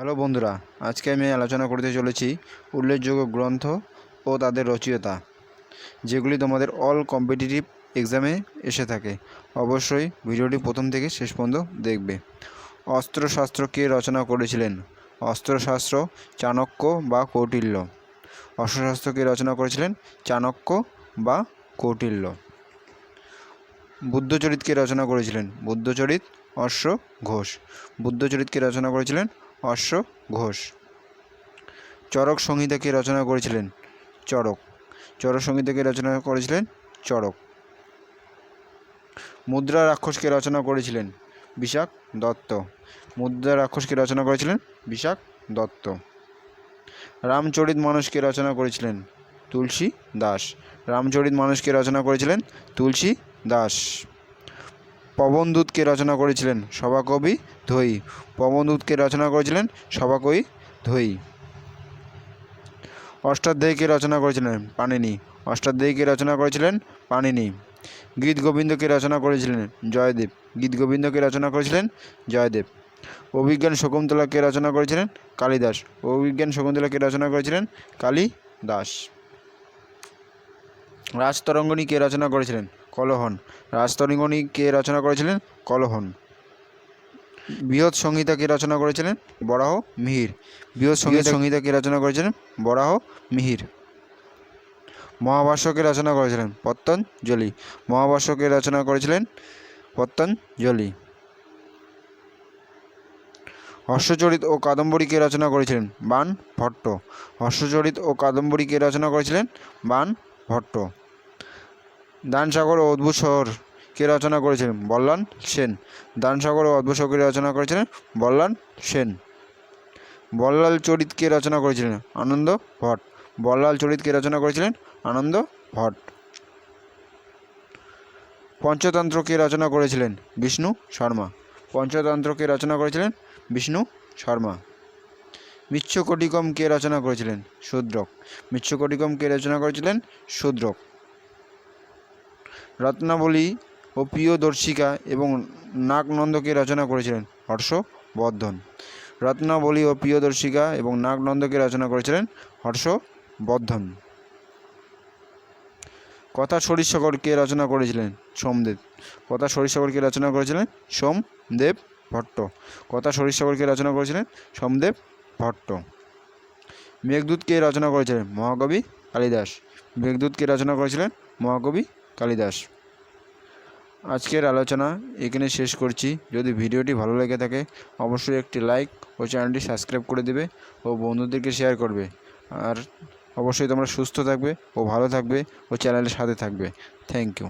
Hello বন্ধুরা, আজকে আমি আলোচনা করতে চলেছি উল্লেখযোগ্য গ্রন্থ ও তাদের রচয়িতা, যেগুলি তোমাদের অল কম্পিটিটিভ এক্সামে এসে থাকে। অবশ্যই ভিডিওটি প্রথম থেকে শেষ পর্যন্ত দেখবে। অস্ত্রশাস্ত্র কে রচনা করেছিলেন? অস্ত্রশাস্ত্র চাণক্য বা কৌটিল্য? অস্ত্রশাস্ত্র কে রচনা করেছিলেন? চাণক্য বা কৌটিল্য? বুদ্ধচরিত কে রচনা করেছিলেন? বুদ্ধচরিত অশ্ব ঘোষ বুদ্ধচরিত কে রচনা করেছিলেন? অশ্ব ঘোষ। চরক সংহিতা কে রচনা করেছিলেন চরক চরক সংহিতা কে রচনা করেছিলেন চরক মুদ্রা রাক্ষসকে রচনা করেছিলেন বিশাখ দত্ত। মুদ্রা রাক্ষসকে রচনা করেছিলেন বিশাখ দত্ত। রামচরিত মানুষকে রচনা করেছিলেন তুলসী দাস। রামচরিত মানুষকে রচনা করেছিলেন তুলসী দাস। পবনদূতকে রচনা করেছিলেন সভাকবি ধৈ পবনদূতকে রচনা করেছিলেন সভাকবি ধৈ অষ্টাধ্যায়ীকে রচনা করেছিলেন পাণিনি। অষ্টাধ্যায়ীকে রচনা করেছিলেন পাণিনি। গীত গোবিন্দকে রচনা করেছিলেন জয়দেব। গীত গোবিন্দকে রচনা করেছিলেন জয়দেব। অভিজ্ঞান শকুন্তলাকে রচনা করেছিলেন কালিদাস। অভিজ্ঞান শকুন্তলাকে রচনা করেছিলেন কালিদাস। রাজতরঙ্গনী কে রচনা করেছিলেন কলহন। রাজতরঙ্গনী কে রচনা করেছিলেন? কলহন। বৃহৎ সংহিতা কে রচনা করেছিলেন? বরাহ মিহির। বৃহৎ সংগীত সংহিতা কে রচনা করেছিলেন? বরাহ মিহির। মহাভাষ্যকে রচনা করেছিলেন? পতঞ্জলি মহাভাষ্যকে রচনা করেছিলেন? পতঞ্জলি হর্ষচরিত ও কাদম্বরীকে রচনা করেছিলেন? বান ভট্ট। হর্ষচরিত ও কাদম্বরী কে রচনা করেছিলেন? বান ভট্ট। দানসাগর ও অদ্ভুত শহর কে রচনা করেছিলেন? বল্লান সেন। দানসাগর ও অদ্ভুত শহরকে রচনা করেছিলেন? বল্লান সেন। বল্লাল চরিত কে রচনা করেছিলেন? আনন্দ ভট্ট বল্লাল চরিত কে রচনা করেছিলেন? আনন্দ ভট্ট পঞ্চতন্ত্র কে রচনা করেছিলেন? বিষ্ণু শর্মা। পঞ্চতন্ত্র কে রচনা করেছিলেন? বিষ্ণু শর্মা। মিচ্ছকটিকম কে রচনা করেছিলেন? শূদ্রক। মিচ্ছকটিকম কে রচনা করেছিলেন? শূদ্রক। রত্নাবলী ও প্রিয়দর্শিকা এবং নাগনন্দকে রচনা করেছিলেন হর্ষবর্ধন। রত্নাবলী ও প্রিয়দর্শিকা এবং নাগনন্দকে রচনা করেছিলেন হর্ষবর্ধন। কথা সরিষাকর কে রচনা করেছিলেন সোমদেব। কথা সরিষাকর কে রচনা করেছিলেন সোমদেব ভট্ট। কথা সরিষাকর কে রচনা করেছিলেন সোমদেব ভট্ট। মেঘদূত কে রচনা করেছিলেন মহাকবি কালিদাস। মেঘদূত কে রচনা করেছিলেন মহাকবি কালিদাস। আজকের আলোচনা এখানে শেষ করছি। যদি ভিডিওটি ভালো লেগে থাকে, অবশ্যই একটি লাইক ও চ্যানেলটি সাবস্ক্রাইব করে দেবে ও বন্ধুদেরকে শেয়ার করবে। আর অবশ্যই তোমরা সুস্থ থাকবে ও ভালো থাকবে ও চ্যানেলের সাথে থাকবে। Thank you.